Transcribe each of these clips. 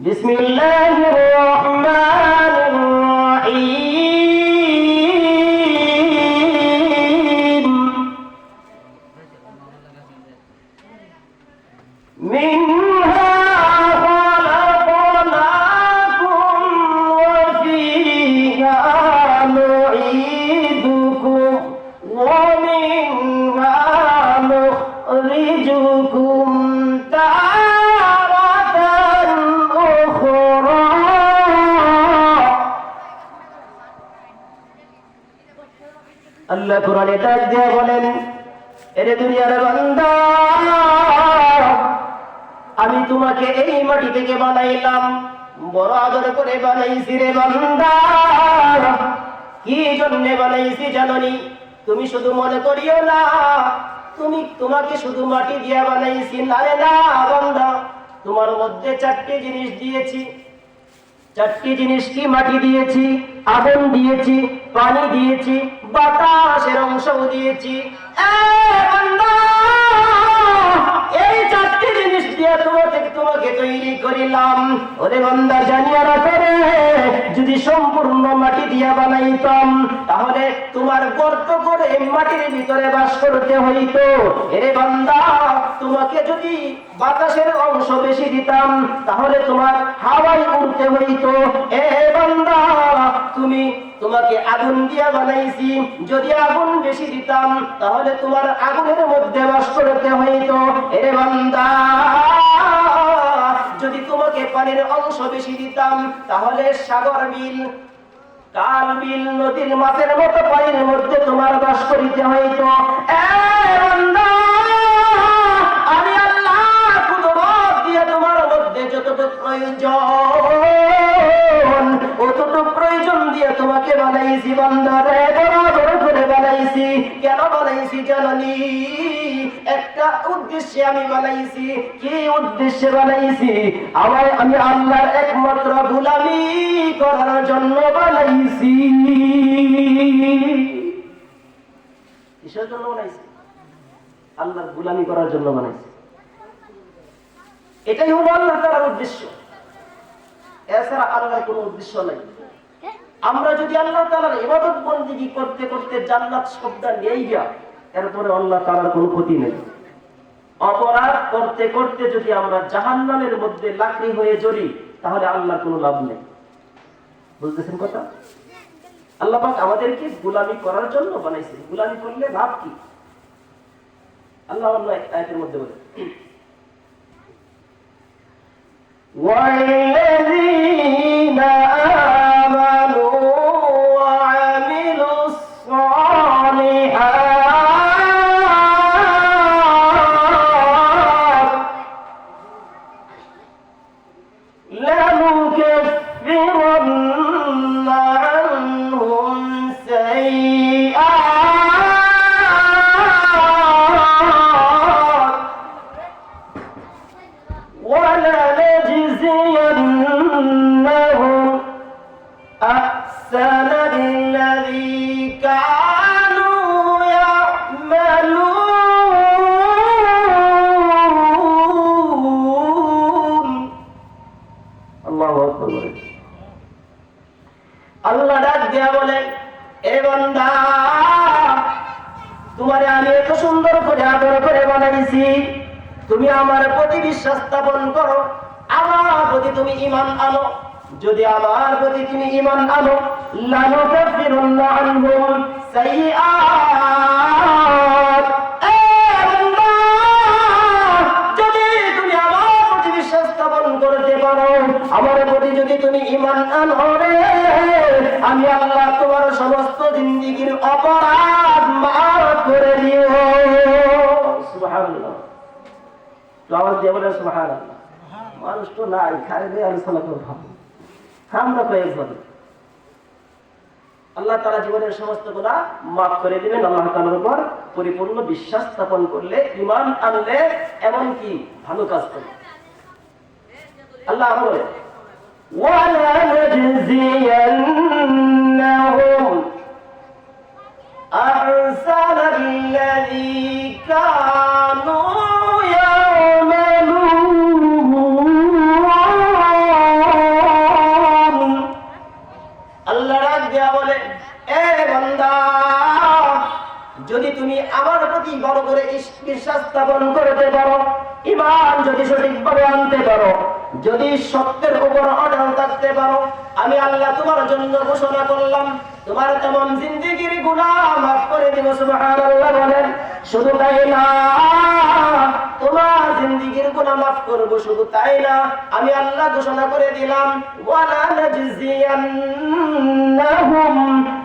بسم الله الرحمن আল্লাহ কোরআনে ডাক দিয়ে বলেন, এরে দুনিয়ার বান্দা, আমি তোমাকে এই মাটি থেকে বানাইলাম, বড় আদর করে বানাইছি রে বান্দা। কি জন্য বানাইছি জাননি? তুমি শুধু মনে করিও না, তুমি তোমাকে শুধু মাটি দিয়া বানাইছি। না রে, না বান্দা, তোমার মধ্যে চারটি জিনিস দিয়েছি। চারটি জিনিস কি মাটি দিয়েছি? আগুন দিয়েছি পানি দিয়েছি, বাতাসের অংশও দিয়েছি। এই চারটি জিনিস দিয়ে তোমাকে তোমাকে তৈরি করিলাম। ওরে বান্দা, জানিয়া রাখো যদি সম্পূর্ণ মাটি দিয়া বানাইতাম, তাহলে তোমার গর্ত করে মাটির ভিতরে বাস করতে হইতো। এরে বান্দা, তোমাকে যদি বাতাসের অংশ বেশি দিতাম, তাহলে তোমার হাওয়ায় উড়তে হইতো। এ বান্দা, তুমি তোমাকে আগুন দিয়া বানাইছি। যদি আগুন বেশি দিতাম, তাহলে তোমার আগুনের মধ্যে বাস করতে হইত। এরে বান্দা! যদি তোমাকে পানির অংশ বেশি দিতাম, তাহলে সাগর বিল, কাল বিল, নদীর মাছের মতো পানির মধ্যে তোমার বাস করিতে হইতো। কেন একটা উদ্দেশ্যে আমি কি উদ্দেশ্যে আমার আমি আল্লাহর একমাত্র গুলামি করার জন্য গুলামি করার জন্য বানাইছি। এটাই হলো আল্লাহ তার উদ্দেশ্য। এছাড়া আল্লাহর কোনো উদ্দেশ্য নাই। আমরা যদি আল্লাহ তালার ইবাদত বন্দিগি করতে করতে জান্নাত শব্দটা নিয়েই যা এরপরে আল্লাহ তালার কোনো ক্ষতি নেই অপরাধ করতে করতে যদি আমরা জাহান্নামের মধ্যে লাকড়ি হয়ে জড়ি তাহলে আল্লাহর কোনো লাভ নেই বুঝতেছেন কথা আল্লাহ পাক আমাদেরকে গুলামি করার জন্য বানাইছে গুলামি করলে লাভ কি আল্লাহ অন্য এক আয়াতের মধ্যে বলে والذين আল্লাহ ডাক দিয়া বলে, এ বান্দা, তোমারে আমি এত সুন্দর করে আদর করে বানাইছি, তুমি আমার প্রতি বিশ্বাস স্থাপন করো, আমার প্রতি তুমি ইমান আনো, যদি আমার প্রতি তুমি ইমান আনো লানুকাফিরুন্না আনহুম সাইয়্যাত যদি তুমি ইমান আনো রে, আমি আল্লাহ তোমার সমস্ত জিন্দিগির অপরাধ মাফ করে দিও। সুবহানাল্লাহ। তো দিয়ে সুবহানাল্লাহ। মানুষ তো নাই খাইলে আলোচনা করব আমরা আল্লাহ তারা জীবনের সমস্ত গুণা মাফ করে দিবেন, আল্লাহ তালার উপর পরিপূর্ণ বিশ্বাস স্থাপন করলে ইমান আনলে এমনকি ভালো কাজ করলে আল্লাহ ولنجزينهم أحسن الذي كانوا যদি তুমি আমার প্রতি বড় করে বিশ্বাস স্থাপন করতে পারো ইমান যদি সঠিকভাবে আনতে পারো যদি সত্যের উপর অটল থাকতে পারো, আমি আল্লাহ তোমার জন্য ঘোষণা করলাম। তোমার তেমন জিন্দিগির গুণা মাফ করে দিব, সুবহানাল্লাহ শুধু তাই না, তোমার জিন্দিগির গুণা মাফ করব শুধু তাই না, আমি আল্লাহ ঘোষণা করে দিলাম, ওয়ালা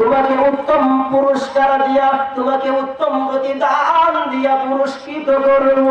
তোমাকে উত্তম পুরস্কার দিয়া, তোমাকে উত্তম প্রতিদান দিয়া পুরস্কৃত করব।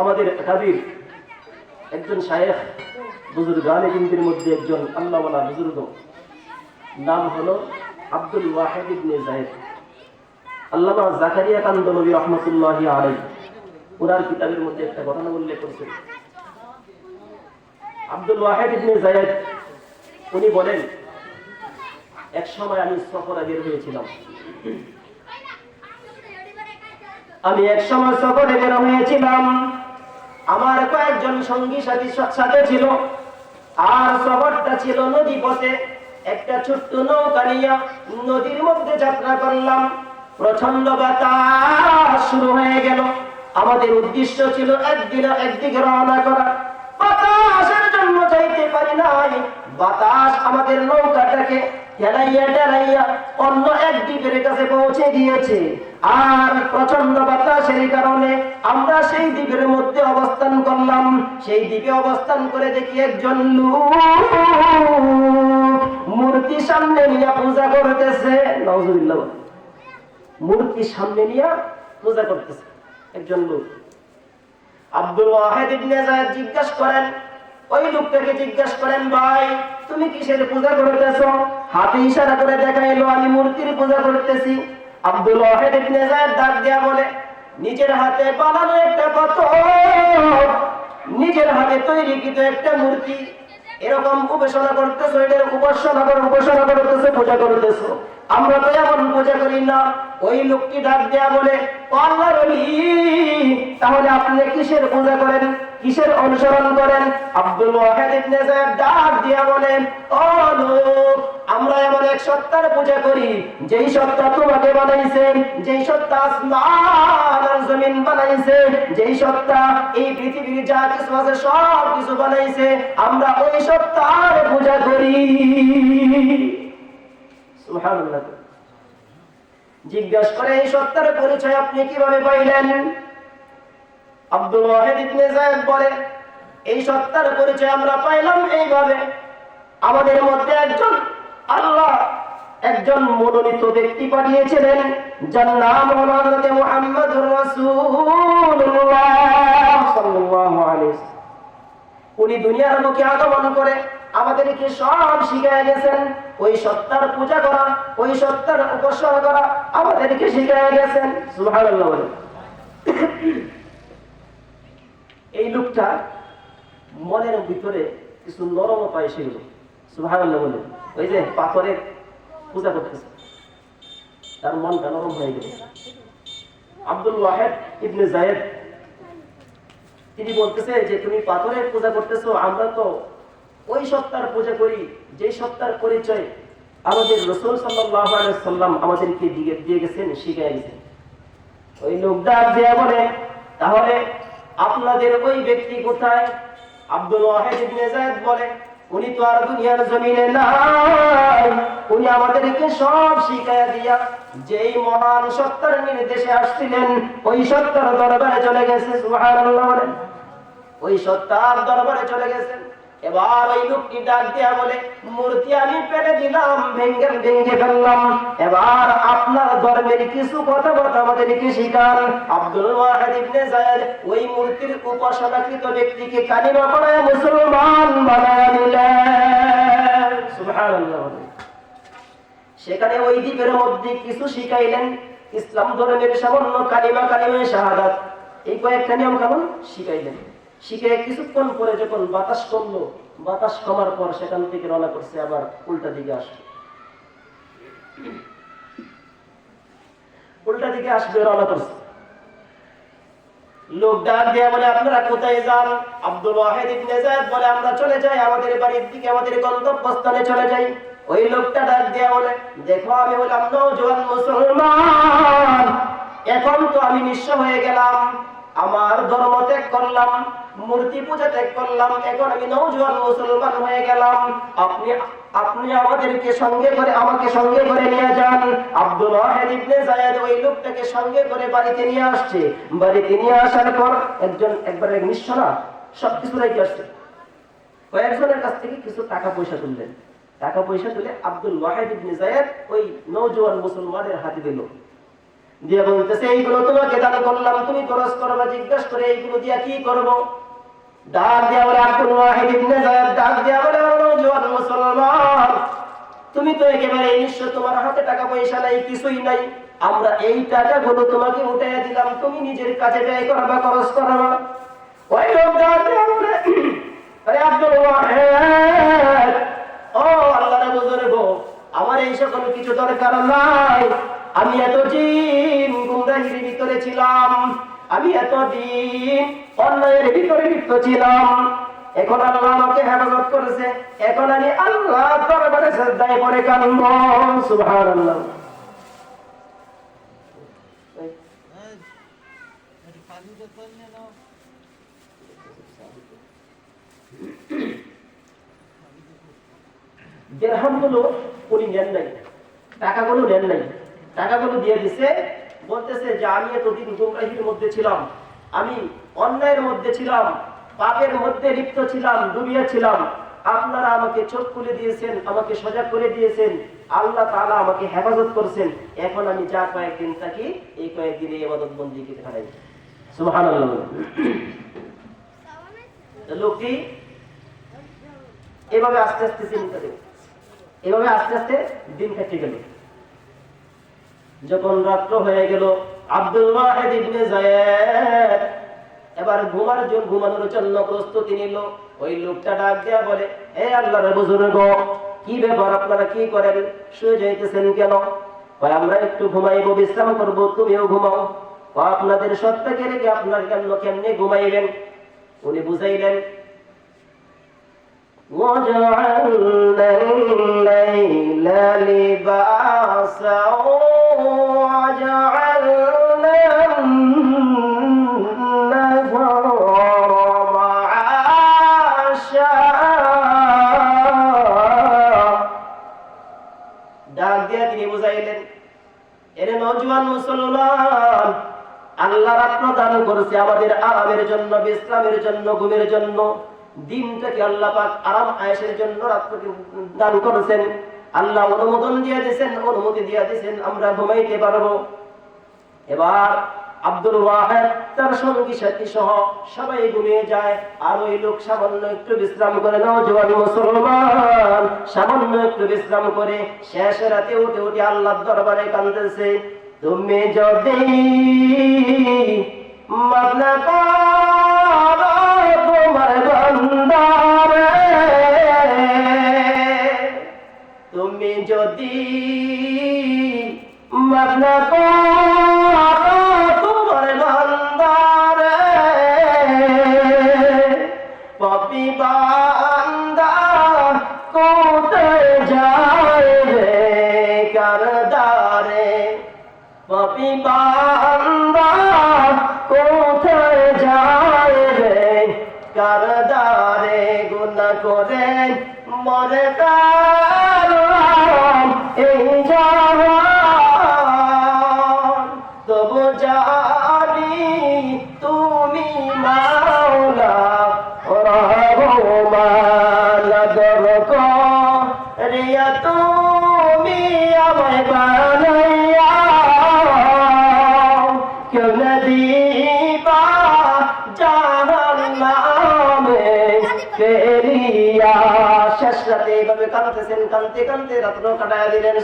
আমাদের কাবির একজন শায়েখ, বুজুর্গ আলেকিনদের মধ্যে একজন আল্লাহওয়ালা বুজুর্গ। নাম হলো আব্দুল ওয়াহেদ ইবনে জায়েদ আল্লামা জাকারিয়া কান্দ নবী রহমতুল্লাহ আলাই ওনার কিতাবের মধ্যে একটা ঘটনা উল্লেখ করেছেন। আব্দুল ওয়াহেদ ইবনে জায়েদ উনি বলেন এক সময় আমি সফরে বের হয়েছিলাম। আমি এক সময় সফরে বের হয়েছিলাম। আমার কয়েকজন সঙ্গী সাথী সাথে ছিল। আর সফরটা ছিল নদী পথে। একটা ছোট্ট নৌকা নিয়ে নদীর মধ্যে যাত্রা করলাম। প্রচণ্ড বাতাস শুরু হয়ে গেল। আমাদের উদ্দেশ্য ছিল একদিন একদিকে রওনা করা। বাতাসের জন্য চাইতে পারি নাই। বাতাস আমাদের নৌকাটাকে অবস্থান করলাম। সেই দ্বীপে অবস্থান করে দেখি একজন মূর্তি সামনে নিয়ে পূজা করতেছে। নজরুল্লাহ মূর্তি সামনে নিয়ে পূজা করতেছে একজন লোক। আব্দুল ওয়াহেদ ইবনে জিজ্ঞাসা করেন, ওই লোকটাকে জিজ্ঞাসা করেন, ভাই তুমি কিসের পূজা করতেছো? হাতে ইশারা করে দেখাইলো আমি মূর্তির পূজা করতেছি। আব্দুল ওয়াহেদ ইবনে যায়েদ দেয়া বলে নিজের হাতে বানানো একটা পাথর নিজের হাতে তৈরি কিন্তু একটা মূর্তি। এরকম উপাসনা করতেছো এটার উপাসনা করে উপাসনা করতেছো পূজা করতেছো। আমরা তো এমন পূজা করি না। ওই লোকটি ডাক দেয়া বলে "ও আল্লাহর ওলি, তাহলে আপনি কিসের পূজা করেন? কিসের অনুসরণ করেন? আব্দুল ইবনে যায়েদ ডাক দিয়া বলেন ও লোক আমরা এমন এক সত্তার পূজা করি, যেই সত্তা তোমাকে বানাইছে, যেই সত্তা আসমান আর জমিন বানাইছে, যেই সত্তা এই পৃথিবীর যা কিছু আছে সব কিছু বানাইছে, আমরা ওই সত্তার পূজা করি। সুবহানাল্লাহ। জিজ্ঞাসা করে, এই সত্তার পরিচয় আপনি কীভাবে পাইলেন? আব্দুল ওয়াহিদ ইবনে যায়েদ বলে, এই সত্তার পরিচয় আমরা পাইলাম এইভাবে। আমাদের মধ্যে একজন আল্লাহ, একজন মনোনীত ব্যক্তি পাঠিয়েছিলেন, যার নাম হলো হযরত মুহাম্মদুর রাসূলুল্লাহ সাল্লাল্লাহু আলাইহি উনি দুনিয়ার মুখে আগমন করে আমাদেরকে সব শিখায় গেছেন, ওই সত্তার পূজা করা, ওই সত্তার উপাসনা করা আমাদেরকে শিখায় গেছেন। সুবহানাল্লাহ এই লোকটা মনের ভিতরে কিছু নরমতা এসে গেল সুবহানাল্লাহ বলে, ওই যে পাথরের পূজা করতেছে। তার মনটা নরম হয়ে গেল আব্দুল ওয়াহেদ ইবনে জায়েদ, তিনি বলতেছে যে, তুমি পাথরের পূজা করতেছো, আমরা তো ওই সত্তার পূজা করি যে সত্তার পরিচয় আমাদের রসুল সাল্লাম আমাদেরকে দিয়ে গেছেন শিখাই গেছেন। ওই লোক যে বলে, তাহলে আপনাদের ওই ব্যক্তি কোথায়? আব্দুল ওয়াহিদ ইবনে যায়েদ বলে, উনি তো আর দুনিয়ার জমিনে নাই। উনি আমাদেরকে সব শিখাইয়া দিয়া যেই মহান সত্তার নির্দেশে আসছিলেন, ওই সত্তার দরবারে চলে গেছে। বলেন। ওই সত্তার দরবারে চলে গেছেন। এবার ওই লোকটি ডাক দিয়া বলে, মূর্তি আমি দিলাম, ভেঙ্গে ভেঙ্গে ফেললাম। এবার আপনার ধর্মের কিছু কথা কথা আমাদেরকে শিখান আব্দুল ইবনে যায়েদ ওই মূর্তির উপাসনাকৃত ব্যক্তিকে কালিমা পড়ায় মুসলমান বানায় দিলেন সুবহানাল্লাহ সেখানে ওই দ্বীপের মধ্যে কিছু শিখাইলেন। ইসলাম ধর্মের সামান্য কালিমা কালিমা শাহাদাত। এই কয়েকটা নিয়ম কানুন শিখাইলেন। শিখে কিছুক্ষণ পরে যখন বাতাস কমলো, বাতাস কমার পর সেখান থেকে রওনা করছে আবার উল্টা দিকে আসবে। উল্টা দিকে আসবে, রওনা করছে। লোক ডাক দিয়ে বলে, আপনারা কোথায় যান? আব্দুল ইবনে বলে, আমরা চলে যাই, আমাদের বাড়ির দিকে, আমাদের গন্তব্যস্থানে চলে যাই। ওই লোকটা ডাক দিয়ে বলে, দেখো, আমি হলাম নওজোয়ান মুসলমান। এখন তো আমি নিঃস্ব হয়ে গেলাম। আমার ধর্ম ত্যাগ করলাম। মূর্তি পূজা ত্যাগ করলাম, এখন আমি নওজোয়ান মুসলমান হয়ে গেলাম। আপনি আপনি আমাদেরকে সঙ্গে করে, আমাকে সঙ্গে করে নিয়ে যান। আব্দুল ইবনে যায়েদ ওই লোকটাকে সঙ্গে করে বাড়িতে নিয়ে আসছে। বাড়িতে নিয়ে আসার পর একজন, একবারে নিঃস্ব না সবকিছু রেখে আসছে। কয়েকজনের কাছ থেকে কিছু টাকা পয়সা তুললেন। টাকা পয়সা তুলে আব্দুল ওয়াহিদ ইবনে যায়েদ ওই নওজোয়ান মুসলমানের হাতে দিল। দিয়ে বলতেছে, এইগুলো তোমাকে দান করলাম, তুমি খরচ করবা, জিজ্ঞাসা করে এইগুলো দিয়া কি করব? ডাক বলে ডাক তুমি তো একেবারে তোমার হাতে টাকা পয়সা নাই, কিছুই নাই। আমরা এই তোমাকে দিলাম, তুমি নিজের কাজে ব্যয় খরচ ওই লোক ও আমার এই সকল কিছু দরকার নাই। আমি এত এতদিন গুমরাহির ভিতরে ছিলাম আমি এতদিন অন্যায়ের ভিতরে লিপ্ত ছিলাম। এখন আল্লাহ আমাকে হেফাজত করেছে। এখন আমি আল্লাহ দরবারে শ্রদ্ধায় পরে দেড়হামগুলো উনি নেন নাই। টাকাগুলো নেন নাই। টাকাগুলো দিয়ে দিছে বলতেছে যে আমি এতদিন গুমরাহির মধ্যে ছিলাম। আমি অন্যায়ের মধ্যে ছিলাম, পাপের মধ্যে লিপ্ত ছিলাম, ডুবিয়ে ছিলাম। আপনারা আমাকে চোখ খুলে দিয়েছেন, আমাকে সজাগ করে দিয়েছেন। আল্লাহ তাআলা আমাকে হেফাজত করছেন। এখন আমি যা কয়েকদিন থাকি, এই কয়েকদিনে এবাদত বন্দি কে হারাই সুবহানাল্লাহ তো লোকটি এভাবে আস্তে আস্তে চিন্তা এভাবে আস্তে আস্তে দিন কেটে গেল। যখন রাত্র হয়ে গেল আব্দুল ওয়াহিদ ইবনে যায়েদ এবার ঘুমার জন্য ঘুমানোর জন্য প্রস্তুতি নিল ওই লোকটা ডাক দেয়া বলে হে আল্লাহর বুজুর্গ কি ব্যাপার আপনারা কি করেন শুয়ে যাইতেছেন কেন কয় আমরা একটু ঘুমাইবো বিশ্রাম করব তুমিও ঘুমাও কয় আপনাদের সত্তাকে রেখে আপনার কেন কেমনে ঘুমাইবেন উনি বুঝাইলেন وجعلنا الليل لباسا বুঝাইলেন এরে নজওয়ান মুসলমান আল্লাহ দান আমাদের আরামের জন্য, বিশ্রামের জন্য, ঘুমের জন্য। দিনটাকে আল্লাহ পাক আরাম আয়েশের জন্য রাত্রকে দান করেছেন। আল্লাহ অনুমোদন দিয়ে দিয়েছেন, অনুমতি দিয়ে দিয়েছেন, আমরা ঘুমাইতে পারব। এবার আব্দুল ওয়াহেদ তার সঙ্গী সাথী সহ সবাই ঘুমিয়ে যায়, আর ওই লোক সামান্য একটু বিশ্রাম করে নাও জোয়ান মুসলমান। সামান্য একটু বিশ্রাম করে শেষ রাতে উঠে উঠে আল্লাহর দরবারে কাঁদতেছে, তুমি যদি তুমি যদি মাগনা মরে কারণ এই তবু জানি তুমি মাওলা রহমান রাতে এইভাবে কাঁদতেছেন, কাঁদতে কাঁদতে রাত্র কাটায় দিলেন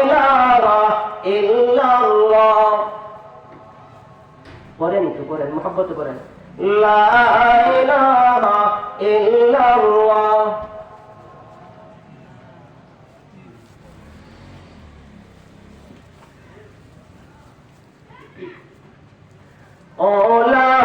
ইলাহা ইল্লাল্লাহ। পড়েন একটু করেন। লা ইলাহা ইল্লাল্লাহ। ও লা